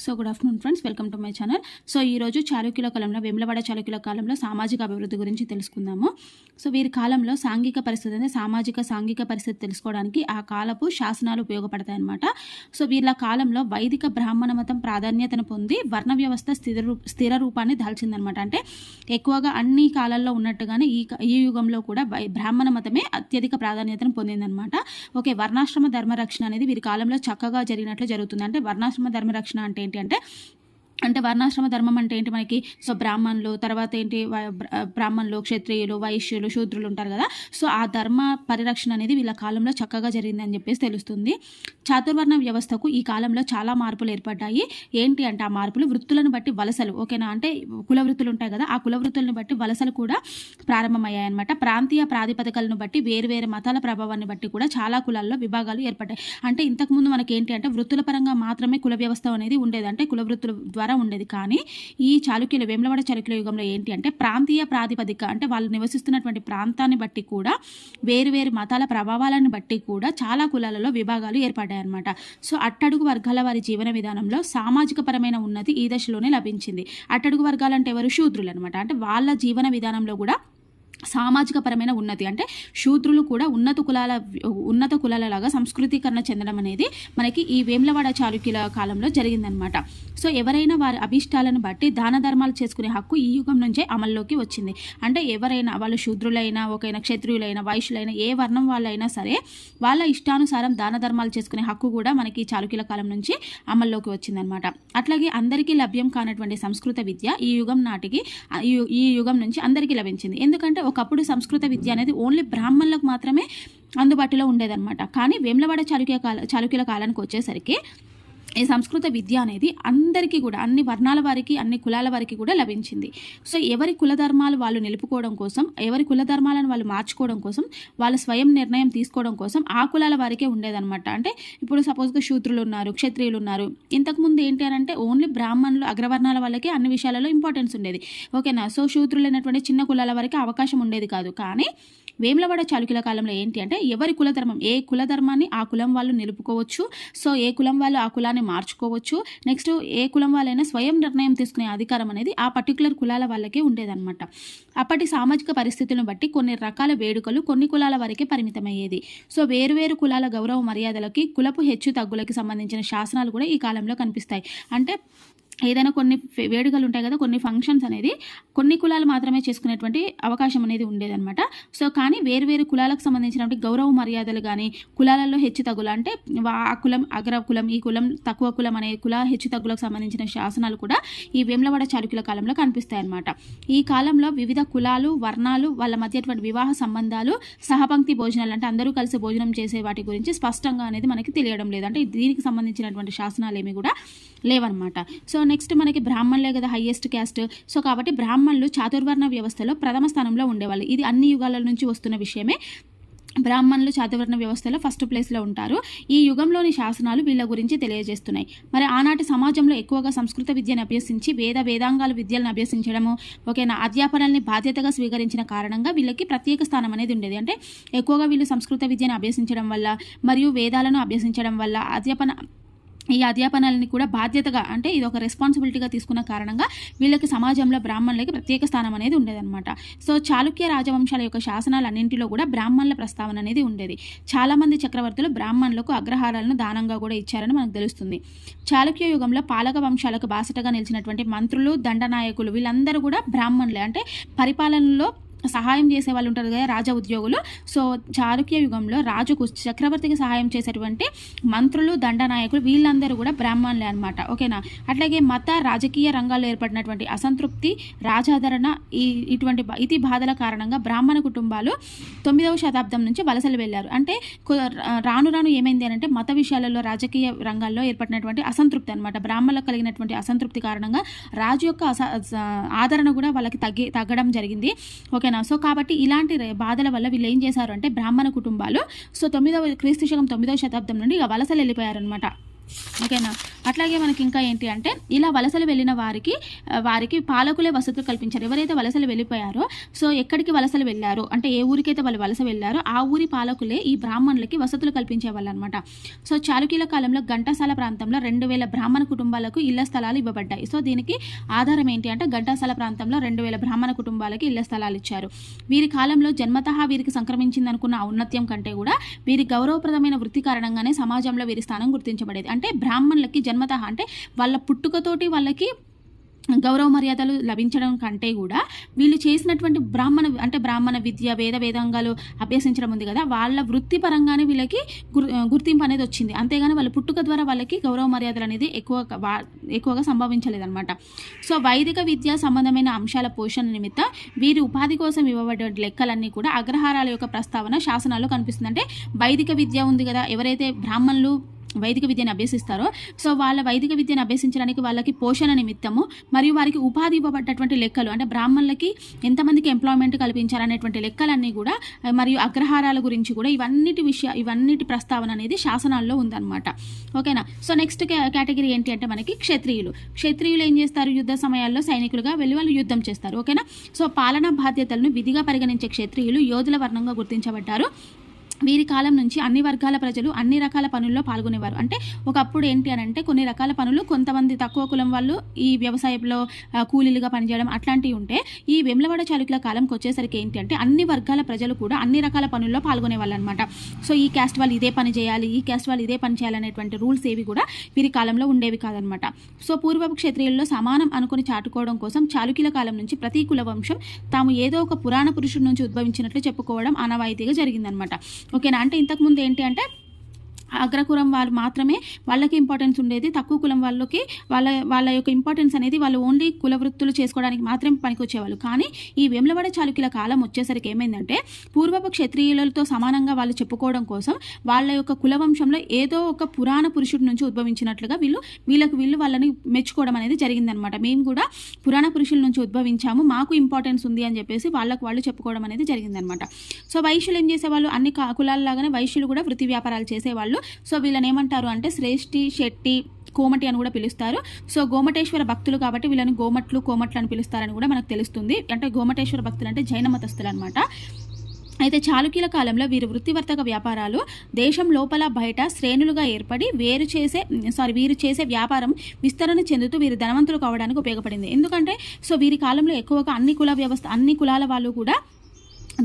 So good afternoon friends welcome to my channel so ఈరోజు చాళుక్యుల కాలంలో వెమ్లవాడ చాళుక్యుల కాలంలో సామాజిక అభివృద్ధి గురించి తెలుసుకుందాము. సో వీరి కాలంలో సాంఘిక పరిస్థితి అంటే సామాజిక సాంఘిక పరిస్థితి తెలుసుకోవడానికి ఆ కాలపు శాసనాలు ఉపయోగపడతాయన్నమాట. సో వీళ్ళ కాలంలో వైదిక బ్రాహ్మణ మతం ప్రాధాన్యతను పొంది వర్ణ వ్యవస్థ స్థిర రూ- స్థిర రూపాన్ని దాల్చిందనమాట అంటే ఎక్కువగా అన్ని కాలాల్లో ఉన్నట్టుగానే ఈ క- ఈ యుగంలో కూడా బ్రాహ్మణ మతమే అత్యధిక ప్రాధాన్యతను పొందిందనమాట ఓకే వర్ణాశ్రమ ధర్మరక్షణ అనేది వీరి కాలంలో చక్కగా జరిగినట్లు జరుగుతుంది. అంటే వర్ణాశ్రమ ధర్మరక్షణ అంటే ఏంటి అంటే అంటే వర్ణాశ్రమ ధర్మం అంటే ఏంటి మనకి? సో బ్రాహ్మణులు తర్వాత ఏంటి? బ్రాహ్మణులు క్షత్రియులు వైశ్యులు శూద్రులు ఉంటారు కదా? సో ఆ ధర్మ పరిరక్షణ అనేది వీళ్ళ కాలంలో చక్కగా జరిగిందని చెప్పేసి తెలుస్తుంది. చాతుర్వర్ణ వ్యవస్థకు ఈ కాలంలో చాలా మార్పులు ఏర్పడ్డాయి. ఏంటి అంటే ఆ మార్పులు? వృత్తులను బట్టి వలసలు ఓకేనా? అంటే కుల వృత్తులు ఉంటాయి కదా? ఆ కుల వృత్తులను బట్టి వలసలు కూడా ప్రారంభమయ్యాయన్నమాట. ప్రాంతీయ ప్రాతిపదికలను బట్టి వేరు వేరు మతాల ప్రభావాన్ని బట్టి కూడా చాలా కులాల్లో విభాగాలు ఏర్పడ్డాయి. అంటే ఇంతకుముందు మనకి ఏంటి అంటే వృత్తుల పరంగా మాత్రమే కుల వ్యవస్థ అనేది ఉండేది. అంటే కుల వృత్తుల ద్వారా ఉండేది. కానీ ఈ చాళుక్యుల వేములవాడ చాళుక్యుల యుగంలో ఏంటి అంటే ప్రాంతీయ ప్రాతిపదిక అంటే వాళ్ళు నివసిస్తున్నటువంటి ప్రాంతాన్ని బట్టి కూడా వేరు వేరు మతాల ప్రభావాలను బట్టి కూడా చాలా కులాలలో విభాగాలు ఏర్పడ్డాయి అనమాట సో అట్టడుగు వర్గాల వారి జీవన విధానంలో సామాజిక పరమైన ఉన్నతి ఈ దశలోనే లభించింది. అట్టడుగు వర్గాలు అంటే ఎవరు? శూద్రులు అనమాట అంటే వాళ్ళ జీవన విధానంలో కూడా సామాజిక పరమైన ఉన్నతి. అంటే శూద్రులు కూడా ఉన్నత కులాల ఉన్నత కులాలలాగా సంస్కృతీకరణ చెందడం అనేది మనకి ఈ వేములవాడ చాళుక్యుల కాలంలో జరిగిందనమాట సో ఎవరైనా వారి అభిష్టాలను బట్టి దాన ధర్మాలు చేసుకునే హక్కు ఈ యుగం నుంచే అమల్లోకి వచ్చింది. అంటే ఎవరైనా వాళ్ళు శూద్రులైనా ఒకైనా క్షత్రియులైనా వైశ్యులైనా ఏ వర్ణం వాళ్ళైనా సరే వాళ్ళ ఇష్టానుసారం దాన ధర్మాలు చేసుకునే హక్కు కూడా మనకి చాళుక్యుల కాలం నుంచి అమల్లోకి వచ్చిందనమాట అట్లాగే అందరికీ లభ్యం కానటువంటి సంస్కృత విద్య ఈ యుగం నాటికి ఈ యుగం నుంచి అందరికీ లభించింది. ఎందుకంటే ఒకప్పుడు సంస్కృత విద్య అనేది ఓన్లీ బ్రాహ్మణులకు మాత్రమే అందుబాటులో ఉండేదన్నమాట. కానీ వేములవాడ చాళుక్య కాల చాళుక్యుల కాలానికి వచ్చేసరికి ఈ సంస్కృత విద్య అనేది అందరికీ కూడా అన్ని వర్ణాల వారికి అన్ని కులాల వారికి కూడా లభించింది. సో ఎవరి కుల ధర్మాలు వాళ్ళు నిలుపుకోవడం కోసం ఎవరి కుల ధర్మాలను వాళ్ళు మార్చుకోవడం కోసం వాళ్ళ స్వయం నిర్ణయం తీసుకోవడం కోసం ఆ కులాల వారికే ఉండేదన్నమాట. అంటే ఇప్పుడు సపోజ్గా శూద్రులు ఉన్నారు క్షత్రియులు ఉన్నారు. ఇంతకుముందు ఏంటి అని అంటే ఓన్లీ బ్రాహ్మణులు అగ్రవర్ణాల వాళ్ళకి అన్ని విషయాలలో ఇంపార్టెన్స్ ఉండేది. ఓకేనా? సో శూద్రులైనటువంటి చిన్న కులాల వారికి అవకాశం ఉండేది కాదు. కానీ వేములవాడ చాళుక్యుల కాలంలో ఏంటి అంటే ఎవరి కులధర్మం? ఏ కులధర్మాన్ని ఆ కులం వాళ్ళు నిలుపుకోవచ్చు? సో ఏ కులం వాళ్ళు ఆ కులాన్ని మార్చుకోవచ్చు? నెక్స్ట్ ఏ కులం వాళ్ళైనా స్వయం నిర్ణయం తీసుకునే అధికారం అనేది ఆ పర్టికులర్ కులాల వాళ్ళకే ఉండేదన్నమాట. అప్పటి సామాజిక పరిస్థితులను బట్టి కొన్ని రకాల వేడుకలు కొన్ని కులాల వరకే పరిమితమయ్యేది. సో వేరువేరు కులాల గౌరవ మర్యాదలకి కులపు హెచ్చు తగ్గులకి సంబంధించిన శాసనాలు కూడా ఈ కాలంలో కనిపిస్తాయి. అంటే ఏదైనా కొన్ని వేడుకలు ఉంటాయి కదా కొన్ని ఫంక్షన్స్ అనేది కొన్ని కులాలు మాత్రమే చేసుకునేటువంటి అవకాశం అనేది ఉండేదన్నమాట. సో కానీ వేరు వేరు కులాలకు సంబంధించినటువంటి గౌరవ మర్యాదలు కానీ కులాలలో హెచ్చు తగ్గులు అంటే వా- ఆ కులం అగ్ర కులం ఈ కులం తక్కువ కులం అనే కుల హెచ్చు తగ్గులకు సంబంధించిన శాసనాలు కూడా ఈ వేములవాడ చారుకుల కాలంలో కనిపిస్తాయి అన్నమాట ఈ కాలంలో వివిధ కులాలు వర్ణాలు వాళ్ళ మధ్యటువంటి వివాహ సంబంధాలు సహపంక్తి భోజనాలు అంటే అందరూ కలిసి భోజనం చేసే వాటి గురించి స్పష్టంగా అనేది మనకి తెలియడం లేదు. అంటే దీనికి సంబంధించినటువంటి శాసనాలు ఏమి కూడా లేవన్నమాట. సో నెక్స్ట్ మనకి బ్రాహ్మణులే కదా హయ్యెస్ట్ క్యాస్ట్ సో కాబట్టి బ్రాహ్మణులు చాతుర్వర్ణ వ్యవస్థలో ప్రథమ స్థానంలో ఉండేవాళ్ళు. ఇది అన్ని యుగాల నుంచి వస్తున్న విషయమే. బ్రాహ్మణులు చాతుర్వర్ణ వ్యవస్థలో ఫస్ట్ ప్లేస్లో ఉంటారు. ఈ యుగంలోని శాసనాలు వీళ్ళ గురించి తెలియజేస్తున్నాయి. మరి ఆనాటి సమాజంలో ఎక్కువగా సంస్కృత విద్యను అభ్యసించి వేద వేదాంగాల విద్యలను అభ్యసించడము ఓకేనా అధ్యాపనల్ని బాధ్యతగా స్వీకరించిన కారణంగా వీళ్ళకి ప్రత్యేక స్థానం అనేది ఉండేది. అంటే ఎక్కువగా వీళ్ళు సంస్కృత విద్యను అభ్యసించడం వల్ల మరియు వేదాలను అభ్యసించడం వల్ల అధ్యాపన ఈ అధ్యాపనాలని కూడా బాధ్యతగా అంటే ఇది ఒక రెస్పాన్సిబిలిటీగా తీసుకున్న కారణంగా వీళ్ళకి సమాజంలో బ్రాహ్మణులకి ప్రత్యేక స్థానం అనేది ఉండేదన్నమాట. సో చాళుక్య రాజవంశాల యొక్క శాసనాలన్నింటిలో కూడా బ్రాహ్మణుల ప్రస్తావన అనేది ఉండేది. చాలామంది చక్రవర్తులు బ్రాహ్మణులకు అగ్రహారాలను దానంగా కూడా ఇచ్చారని మనకు తెలుస్తుంది. చాళుక్య యుగంలో పాలక వంశాలకు బాసటగా నిలిచినటువంటి మంత్రులు దండనాయకులు వీళ్ళందరూ కూడా బ్రాహ్మణులే. అంటే పరిపాలనలో సహాయం చేసే వాళ్ళు ఉంటారు కదా రాజ ఉద్యోగులు. సో చారుక్య యుగంలో రాజుకు చక్రవర్తికి సహాయం చేసేటువంటి మంత్రులు దండనాయకులు వీళ్ళందరూ కూడా బ్రాహ్మణులే అనమాట ఓకేనా? అట్లాగే మత రాజకీయ రంగాల్లో ఏర్పడినటువంటి అసంతృప్తి రాజాదరణ ఈ ఇటువంటి ఇతి బాధల కారణంగా బ్రాహ్మణ కుటుంబాలు తొమ్మిదవ శతాబ్దం నుంచి వలసలు వెళ్ళారు. అంటే రాను రాను ఏమైంది అని అంటే మత విషయాలలో రాజకీయ రంగాల్లో ఏర్పడినటువంటి అసంతృప్తి అనమాట బ్రాహ్మణులకు కలిగినటువంటి అసంతృప్తి కారణంగా రాజు యొక్క అస ఆదరణ కూడా వాళ్ళకి తగ్గి తగ్గడం జరిగింది. ఓకే ఓకేనా? సో కాబట్టి ఇలాంటి బాధల వల్ల వీళ్ళు ఏం చేశారు అంటే బ్రాహ్మణ కుటుంబాలు సో తొమ్మిదవ క్రీస్తు శకం తొమ్మిదవ శతాబ్దం నుండి ఇక వలసలు వెళ్ళిపోయారనమాట ఓకేనా? అట్లాగే మనకి ఇంకా ఏంటి అంటే ఇలా వలసలు వెళ్ళిన వారికి వారికి పాలకులే వసతులు కల్పించారు. ఎవరైతే వలసలు వెళ్ళిపోయారో సో ఎక్కడికి వలసలు వెళ్ళారో? అంటే ఏ ఊరికైతే వాళ్ళు వలస వెళ్ళారో ఆ ఊరి పాలకులే ఈ బ్రాహ్మణులకి వసతులు కల్పించే వాళ్ళు అనమాట సో చాలుకీల కాలంలో ఘంటాసాల ప్రాంతంలో రెండు వేల బ్రాహ్మణ కుటుంబాలకు ఇళ్ళ స్థలాలు ఇవ్వబడ్డాయి. సో దీనికి ఆధారం ఏంటి అంటే ఘంటాసాల ప్రాంతంలో రెండు వేల బ్రాహ్మణ కుటుంబాలకి ఇళ్ళ స్థలాలు ఇచ్చారు. వీరి కాలంలో జన్మతః వీరికి సంక్రమించింది అనుకున్న ఔన్నత్యం కంటే కూడా వీరి గౌరవప్రదమైన వృత్తి కారణంగానే సమాజంలో వీరి స్థానం గుర్తించబడేది. అంటే బ్రాహ్మణులకి జన్మత అంటే వాళ్ళ పుట్టుకతోటి వాళ్ళకి గౌరవ మర్యాదలు లభించడం కంటే కూడా వీళ్ళు చేసినటువంటి బ్రాహ్మణ అంటే బ్రాహ్మణ విద్య వేద వేదాంగాలు అభ్యసించడం ఉంది కదా వాళ్ళ వృత్తిపరంగానే వీళ్ళకి గుర్ గుర్తింపు అనేది వచ్చింది. అంతేగాని వాళ్ళ పుట్టుక ద్వారా వాళ్ళకి గౌరవ మర్యాదలు అనేది ఎక్కువ వా- ఎక్కువగా సంభవించలేదన్నమాట. సో వైదిక విద్య సంబంధమైన అంశాల పోషణ నిమిత్తం వీరి ఉపాధి కోసం ఇవ్వబడే లెక్కలన్నీ కూడా అగ్రహారాల యొక్క ప్రస్తావన శాసనాల్లో కనిపిస్తుంది. అంటే వైదిక విద్య ఉంది కదా ఎవరైతే బ్రాహ్మణులు వైదిక విద్యను అభ్యసిస్తారో. సో వాళ్ళ వైదిక విద్యను అభ్యసించడానికి వాళ్ళకి పోషణ నిమిత్తము మరియు వారికి ఉపాధి ఇవ్వబడ్డటువంటి లెక్కలు అంటే బ్రాహ్మణులకి ఎంతమందికి ఎంప్లాయ్మెంట్ కల్పించారనేటువంటి లెక్కలన్నీ కూడా మరియు అగ్రహారాల గురించి కూడా ఇవన్నిటి విషయ ఇవన్నిటి ప్రస్తావన అనేది శాసనాల్లో ఉందన్నమాట. ఓకేనా? సో నెక్స్ట్ కేటగిరీ ఏంటి అంటే మనకి క్షత్రియులు. క్షత్రియులు ఏం చేస్తారు? యుద్ధ సమయాల్లో సైనికులుగా వెళ్ళి వాళ్ళు యుద్ధం చేస్తారు. ఓకేనా? సో పాలనా బాధ్యతలను విధిగా పరిగణించే క్షత్రియులు యోధుల వర్ణంగా గుర్తించబడ్డారు. వీరి కాలం నుంచి అన్ని వర్గాల ప్రజలు అన్ని రకాల పనుల్లో పాల్గొనేవారు. అంటే ఒకప్పుడు ఏంటి అని అంటే కొన్ని రకాల పనులు కొంతమంది తక్కువ కులం వాళ్ళు ఈ వ్యవసాయంలో కూలీలుగా పనిచేయడం అట్లాంటివి ఉంటే ఈ వెమ్లవాడ చాళుక్యుల కాలంకి వచ్చేసరికి ఏంటి అంటే అన్ని వర్గాల ప్రజలు కూడా అన్ని రకాల పనుల్లో పాల్గొనే వాళ్ళు అనమాట సో ఈ క్యాస్ట్ వాళ్ళు ఇదే పని చేయాలి ఈ క్యాస్ట్ వాళ్ళు ఇదే పని చేయాలనేటువంటి రూల్స్ ఏవి కూడా వీరి కాలంలో ఉండేవి కాదనమాట. సో పూర్వపు క్షత్రియుల్లో సమానం అనుకుని చాటుకోవడం కోసం చాళుక్యుల కాలం నుంచి ప్రతి కుల వంశం తాము ఏదో ఒక పురాణ పురుషుడి నుంచి ఉద్భవించినట్లు చెప్పుకోవడం ఆనవాయితీగా జరిగిందనమాట. ఓకేనా? అంటే ఇంతకుముందు ఏంటి అంటే అగ్రకులం వాళ్ళు మాత్రమే వాళ్ళకి ఇంపార్టెన్స్ ఉండేది. తక్కువ కులం వాళ్ళకి వాళ్ళ వాళ్ళ యొక్క ఇంపార్టెన్స్ అనేది వాళ్ళు ఓన్లీ కుల వృత్తులు చేసుకోవడానికి మాత్రమే పనికొచ్చేవాళ్ళు. కానీ ఈ వేములవాడ చాళుక్యుల కాలం వచ్చేసరికి ఏమైందంటే పూర్వపు క్షత్రియులతో సమానంగా వాళ్ళు చెప్పుకోవడం కోసం వాళ్ళ యొక్క కులవంశంలో ఏదో ఒక పురాణ పురుషుడి నుంచి ఉద్భవించినట్లుగా వీళ్ళు వీళ్ళకి వీళ్ళు వాళ్ళని మెచ్చుకోవడం అనేది జరిగిందనమాట. మేము కూడా పురాణ పురుషుల నుంచి ఉద్భవించాము మాకు ఇంపార్టెన్స్ ఉంది అని చెప్పేసి వాళ్ళకు వాళ్ళు చెప్పుకోవడం అనేది జరిగిందనమాట. సో వైశ్యులు ఏం చేసేవాళ్ళు? అన్ని కులాల్లాగానే వైశ్యులు కూడా వృత్తి వ్యాపారాలు చేసేవాళ్ళు. సో వీళ్ళని ఏమంటారు అంటే శ్రేష్ఠి శెట్టి కోమటి అని కూడా పిలుస్తారు. సో గోమటేశ్వర భక్తులు కాబట్టి వీళ్ళని గోమట్లు కోమట్లు అని పిలుస్తారని కూడా మనకు తెలుస్తుంది. అంటే గోమటేశ్వర భక్తులు అంటే జైన మతస్థులు అనమాట అయితే చాళుక్యుల కాలంలో వీరి వృత్తివర్తక వ్యాపారాలు దేశం లోపల బయట శ్రేణులుగా ఏర్పడి వేరు చేసే సారీ వీరు చేసే వ్యాపారం విస్తరణ చెందుతూ వీరు ధనవంతులు కావడానికి ఉపయోగపడింది. ఎందుకంటే సో వీరి కాలంలో ఎక్కువగా అన్ని కుల వ్యవస్థ అన్ని కులాల వాళ్ళు కూడా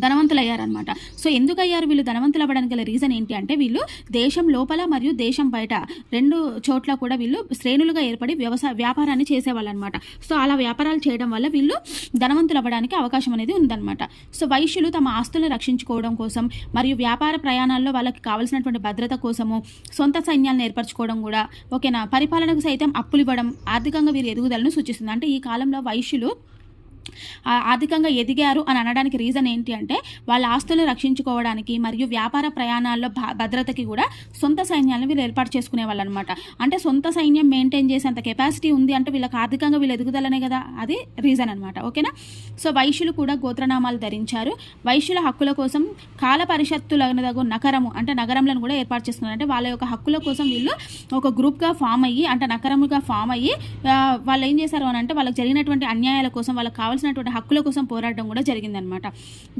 ధనవంతులు అయ్యారనమాట సో ఎందుకు అయ్యారు వీళ్ళు ధనవంతులు అవ్వడానికి గల రీజన్ ఏంటి అంటే వీళ్ళు దేశం లోపల మరియు దేశం బయట రెండు చోట్ల కూడా వీళ్ళు శ్రేణులుగా ఏర్పడి వ్యవసాయ వ్యాపారాన్ని చేసేవాళ్ళు అనమాట సో అలా వ్యాపారాలు చేయడం వల్ల వీళ్ళు ధనవంతులు అవ్వడానికి అవకాశం అనేది ఉందన్నమాట. సో వైశ్యులు తమ ఆస్తులను రక్షించుకోవడం కోసం మరియు వ్యాపార ప్రయాణాల్లో వాళ్ళకి కావాల్సినటువంటి భద్రత కోసము సొంత సైన్యాలను ఏర్పరచుకోవడం కూడా ఓకేనా? పరిపాలనకు సైతం అప్పులు ఇవ్వడం ఆర్థికంగా వీరి ఎదుగుదలను సూచిస్తుంది. అంటే ఈ కాలంలో వైశ్యులు ఆర్థికంగా ఎదిగారు అని అనడానికి రీజన్ ఏంటి అంటే వాళ్ళ ఆస్తులను రక్షించుకోవడానికి మరియు వ్యాపార ప్రయాణాల్లో భద్రతకి కూడా సొంత సైన్యాలను వీళ్ళు ఏర్పాటు చేసుకునే వాళ్ళు అనమాట అంటే సొంత సైన్యం మెయింటైన్ చేసేంత కెపాసిటీ ఉంది అంటే వీళ్ళకి ఆర్థికంగా వీళ్ళు ఎదుగుదలనే కదా అది రీజన్ అనమాట. ఓకేనా? సో వైశ్యులు కూడా గోత్రనామాలు ధరించారు. వైశ్యుల హక్కుల కోసం కాల పరిషత్తులనదగు నగరము అంటే నగరంలను కూడా ఏర్పాటు చేస్తున్నారు. అంటే వాళ్ళ యొక్క హక్కుల కోసం వీళ్ళు ఒక గ్రూప్గా ఫామ్ అయ్యి అంటే నగరముగా ఫామ్ అయ్యి వాళ్ళు ఏం చేశారు అని అంటే వాళ్ళకి జరిగినటువంటి అన్యాయాల కోసం వాళ్ళకి కావాల్సినటువంటి హక్కుల కోసం పోరాటం కూడా జరిగిందనమాట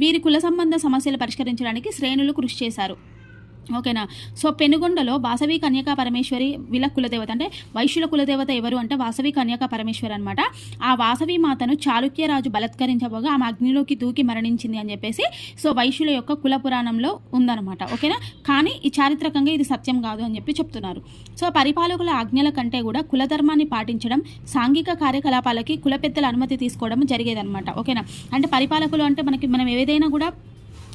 వీరి కుల సంబంధ సమస్యలు పరిష్కరించడానికి శ్రేణులు కృషి చేశారు. ఓకేనా? సో పెనుగొండలో వాసవి కన్యకా పరమేశ్వరి వీళ్ళ కులదేవత అంటే వైశ్యుల కులదేవత ఎవరు అంటే వాసవి కన్యకా పరమేశ్వరి అనమాట ఆ వాసవి మాతను చాళుక్య రాజు బలత్కరించబోగా ఆమె అగ్నిలోకి దూకి మరణించింది అని చెప్పేసి సో వైశ్యుల యొక్క కుల పురాణంలో ఉందన్నమాట. ఓకేనా? కానీ ఈ చారిత్రకంగా ఇది సత్యం కాదు అని చెప్పి చెప్తున్నారు. సో పరిపాలకుల ఆజ్ఞల కంటే కూడా కులధర్మాన్ని పాటించడం సాంఘిక కార్యకలాపాలకి కుల పెద్దల అనుమతి తీసుకోవడం జరిగేదన్నమాట. ఓకేనా? అంటే పరిపాలకులు అంటే మనకి మనం ఏదైనా కూడా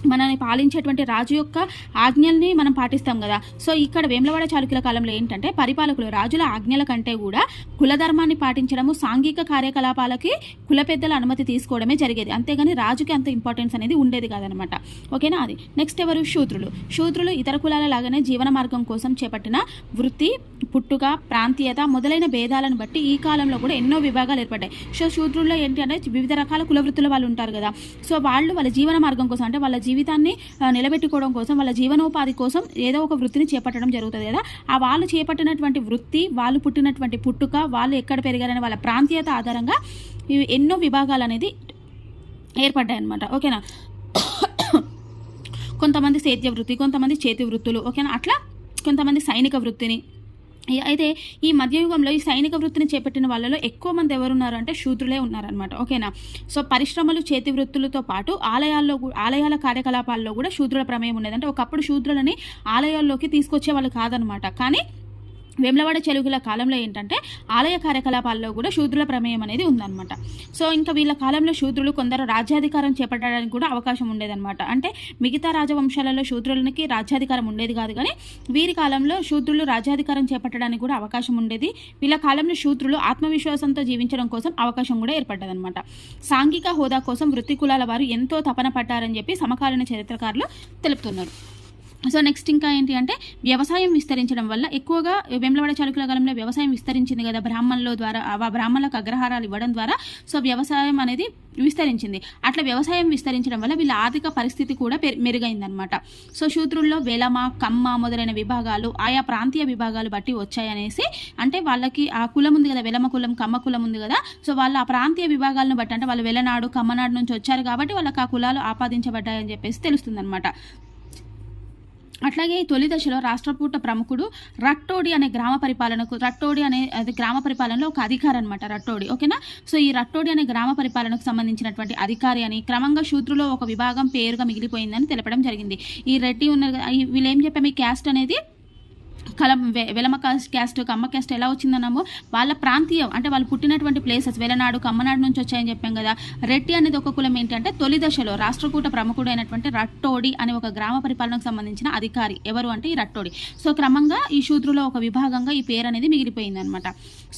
మనల్ని పాలించేటువంటి రాజు యొక్క ఆజ్ఞల్ని మనం పాటిస్తాం కదా. సో ఇక్కడ వేములవాడ చాళుక్యుల కాలంలో ఏంటంటే పరిపాలకులు రాజుల ఆజ్ఞల కంటే కూడా కులధర్మాన్ని పాటించడము సాంఘిక కార్యకలాపాలకి కుల పెద్దల అనుమతి తీసుకోవడమే జరిగేది. అంతేగాని రాజుకి అంత ఇంపార్టెన్స్ అనేది ఉండేది కాదనమాట. ఓకేనా అది? నెక్స్ట్ ఎవరు? శూద్రులు. శూద్రులు ఇతర కులాల లాగానే జీవన మార్గం కోసం చేపట్టిన వృత్తి పుట్టుక ప్రాంతీయత మొదలైన భేదాలను బట్టి ఈ కాలంలో కూడా ఎన్నో విభాగాలు ఏర్పడ్డాయి. సో శూద్రుల్లో ఏంటి అంటే వివిధ రకాల కుల వృత్తుల వాళ్ళు ఉంటారు కదా. సో వాళ్ళు వాళ్ళ జీవన మార్గం కోసం అంటే వాళ్ళ జీవితాన్ని నిలబెట్టుకోవడం కోసం వాళ్ళ జీవనోపాధి కోసం ఏదో ఒక వృత్తిని చేపట్టడం జరుగుతుంది కదా. ఆ వాళ్ళు చేపట్టినటువంటి వృత్తి వాళ్ళు పుట్టినటువంటి పుట్టుక వాళ్ళు ఎక్కడ పెరిగారనే వాళ్ళ ప్రాంతీయత ఆధారంగా ఎన్నో విభాగాలు అనేది ఏర్పడ్డాయి అనమాట ఓకేనా? కొంతమంది సేద్య వృత్తి కొంతమంది చేతి వృత్తులు ఓకేనా? అట్లా కొంతమంది సైనిక వృత్తిని అయితే ఈ మధ్యయుగంలో ఈ సైనిక వృత్తిని చేపట్టిన వాళ్ళలో ఎక్కువ మంది ఎవరున్నారు అంటే శూద్రులే ఉన్నారనమాట ఓకేనా? సో పరిశ్రమలు చేతి వృత్తులతో పాటు ఆలయాల్లో ఆలయాల కార్యకలాపాల్లో కూడా శూద్రుల ప్రమేయం ఉండేది అంటే ఒకప్పుడు శూద్రులని ఆలయాల్లోకి తీసుకొచ్చే వాళ్ళు కాదనమాట కానీ వేములవాడ చెలుగుల కాలంలో ఏంటంటే ఆలయ కార్యకలాపాల్లో కూడా శూద్రుల ప్రమేయం అనేది ఉందన్నమాట. సో ఇంకా వీళ్ళ కాలంలో శూద్రులు కొందరు రాజ్యాధికారం చేపట్టడానికి కూడా అవకాశం ఉండేదన్నమాట. అంటే మిగతా రాజవంశాలలో శూద్రులకి రాజ్యాధికారం ఉండేది కాదు కానీ వీరి కాలంలో శూద్రులు రాజ్యాధికారం చేపట్టడానికి కూడా అవకాశం ఉండేది. వీళ్ళ కాలంలో శూద్రులు ఆత్మవిశ్వాసంతో జీవించడం కోసం అవకాశం కూడా ఏర్పడ్డదన్నమాట. సాంఘిక హోదా కోసం వృత్తి కులాల వారు ఎంతో తపన పడ్డారని చెప్పి సమకాలీన చరిత్రకారులు తెలుపుతున్నారు. సో నెక్స్ట్ ఇంకా ఏంటి అంటే వ్యవసాయం విస్తరించడం వల్ల ఎక్కువగా వేములవాడ చాలుకుల కాలంలో వ్యవసాయం విస్తరించింది కదా బ్రాహ్మణుల ద్వారా ఆ బ్రాహ్మణులకు అగ్రహారాలు ఇవ్వడం ద్వారా. సో వ్యవసాయం అనేది విస్తరించింది. అట్లా వ్యవసాయం విస్తరించడం వల్ల వీళ్ళ ఆర్థిక పరిస్థితి కూడా మెరుగైందనమాట సో శూద్రుల్లో వెలమ కమ్మ మొదలైన విభాగాలు ఆయా ప్రాంతీయ విభాగాలు బట్టి వచ్చాయనేసి అంటే వాళ్ళకి ఆ కులం ఉంది కదా వెలమ కులం కమ్మ కులం ఉంది కదా. సో వాళ్ళ ఆ ప్రాంతీయ విభాగాలను బట్టి అంటే వాళ్ళు వెలనాడు కమ్మనాడు నుంచి వచ్చారు కాబట్టి వాళ్ళకి ఆ కులాలు ఆపాదించబడ్డాయని చెప్పేసి తెలుస్తుందన్నమాట. అట్లాగే ఈ తొలి దశలో రాష్ట్రపూట ప్రముఖుడు రట్టోడి అనే గ్రామ పరిపాలనకు రట్టోడి అనే అది గ్రామ పరిపాలనలో ఒక అధికారి అనమాట రట్టోడి ఓకేనా? సో ఈ రట్టోడి అనే గ్రామ పరిపాలనకు సంబంధించినటువంటి అధికారి అని క్రమంగా శూద్రులో ఒక విభాగం పేరుగా మిగిలిపోయిందని తెలపడం జరిగింది. ఈ రెడ్డి ఉన్న ఈ- వీళ్ళు ఏం చెప్పాము ఈ క్యాస్ట్ అనేది కలం వె- వెలమ క్యాస్ట్ కమ్మ క్యాస్ట్ ఎలా వచ్చిందన్నామో వాళ్ళ ప్రాంతీయం అంటే వాళ్ళు పుట్టినటువంటి ప్లేసెస్ వెలనాడు కమ్మనాడు నుంచి వచ్చాయని చెప్పాం కదా రెడ్డి అనేది ఒక కులం ఏంటంటే తొలి దశలో రాష్ట్రకూట ప్రముఖుడైనటువంటి రట్టోడి అనే ఒక గ్రామ పరిపాలనకు సంబంధించిన అధికారి. ఎవరు అంటే ఈ రట్టోడి. సో క్రమంగా ఈ శూద్రులో ఒక విభాగంగా ఈ పేరు అనేది మిగిలిపోయింది అనమాట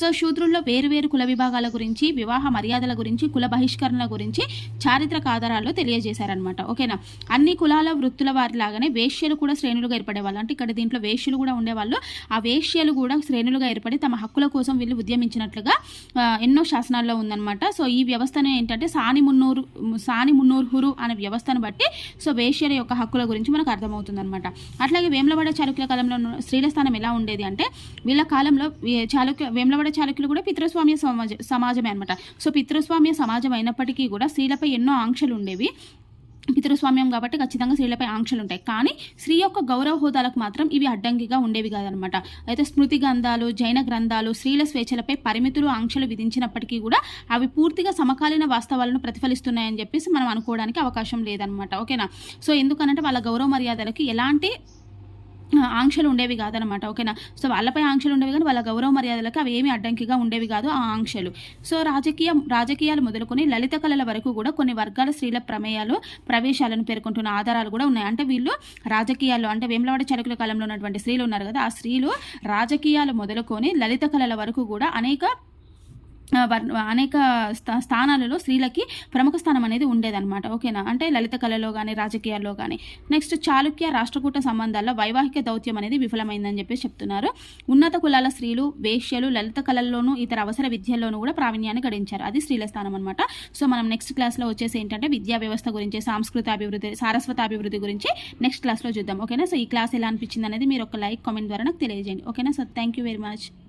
సో శూద్రుల్లో వేరు వేరు కుల విభాగాల గురించి వివాహ మర్యాదల గురించి కుల బహిష్కరణల గురించి చారిత్రక ఆధారాల్లో తెలియజేశారనమాట ఓకేనా? అన్ని కులాల వృత్తుల వారి లాగానే వేశ్యలు కూడా శ్రేణులుగా ఏర్పడేవాళ్ళు. అంటే ఇక్కడ దీంట్లో వేష్యలు కూడా ఉండేవాళ్ళు. ఆ వేశ్యలు కూడా శ్రేణులుగా ఏర్పడి తమ హక్కుల కోసం వీళ్ళు ఉద్యమించినట్లుగా ఎన్నో శాసనాల్లో ఉందన్నమాట. సో ఈ వ్యవస్థను ఏంటంటే సాని మున్నూరు సాని మున్నూర్హురు అనే వ్యవస్థను బట్టి సో వేష్యల యొక్క హక్కుల గురించి మనకు అర్థమవుతుందన్నమాట. అట్లాగే వేములవాడ చాళుక్యుల కాలంలో ఉన్న స్త్రీల స్థానం ఎలా ఉండేది అంటే వీళ్ళ కాలంలో చాళుక్య వేములవాడ చాళుక్యులు కూడా పితృస్వామ్య సమాజ సమాజమే అనమాట సో పితృస్వామ్య సమాజం అయినప్పటికీ కూడా స్త్రీలపై ఎన్నో ఆంక్షలు ఉండేవి. పితృస్వామ్యం కాబట్టి ఖచ్చితంగా స్త్రీలపై ఆంక్షలు ఉంటాయి. కానీ స్త్రీ యొక్క గౌరవ హోదాలకు మాత్రం ఇవి అడ్డంకిగా ఉండేవి కాదనమాట అయితే స్మృతి గ్రంథాలు జైన గ్రంథాలు స్త్రీల స్వేచ్ఛలపై పరిమితులు ఆంక్షలు విధించినప్పటికీ కూడా అవి పూర్తిగా సమకాలీన వాస్తవాలను ప్రతిఫలిస్తున్నాయని చెప్పేసి మనం అనుకోవడానికి అవకాశం లేదనమాట ఓకేనా? సో ఎందుకనంటే వాళ్ళ గౌరవ మర్యాదలకి ఎలాంటి ఆంక్షలు ఉండేవి కాదనమాట ఓకేనా? సో వాళ్ళపై ఆంక్షలు ఉండేవి కానీ వాళ్ళ గౌరవ మర్యాదలకు అవి ఏమి అడ్డంకిగా ఉండేవి కాదు ఆ ఆంక్షలు. సో రాజకీయ రాజకీయాలు మొదలుకొని లలిత కళల వరకు కూడా కొన్ని వర్గాల స్త్రీల ప్రమేయాలు ప్రవేశాలను పేర్కొంటున్న ఆధారాలు కూడా ఉన్నాయి. అంటే వీళ్ళు రాజకీయాల్లో అంటే వేములవాడ చరకుల కాలంలో ఉన్నటువంటి స్త్రీలు ఉన్నారు కదా ఆ స్త్రీలు రాజకీయాలు మొదలుకొని లలిత కళల వరకు కూడా అనేక అనేక స్థా- స్థానాలలో స్త్రీలకి ప్రముఖ స్థానం అనేది ఉండేదన్నమాట. ఓకేనా? అంటే లలిత కళలో కానీ రాజకీయాల్లో కానీ నెక్స్ట్ చాళుక్య రాష్ట్రకూట సంబంధాల్లో వైవాహిక దౌత్యం అనేది విఫలమైందని చెప్పేసి చెప్తున్నారు. ఉన్నత కులాల స్త్రీలు వేష్యలు లలిత కళల్లోనూ ఇతర అవసర విద్యల్లోనూ కూడా ప్రావీణ్యాన్ని గడించారు. అది స్త్రీల స్థానం అనమాట సో మనం నెక్స్ట్ క్లాస్లో వచ్చేసి ఏంటంటే విద్యా వ్యవస్థ గురించి సాంస్కృత అభివృద్ధి సారస్వత అభివృద్ధి గురించి నెక్స్ట్ క్లాస్లో చూద్దాం. ఓకేనా? సో ఈ క్లాస్ ఎలా అనిపించింది అనేది మీరు ఒక లైక్ కామెంట్ ద్వారా నాకు తెలియజేయండి. ఓకేనా? So thank you very much.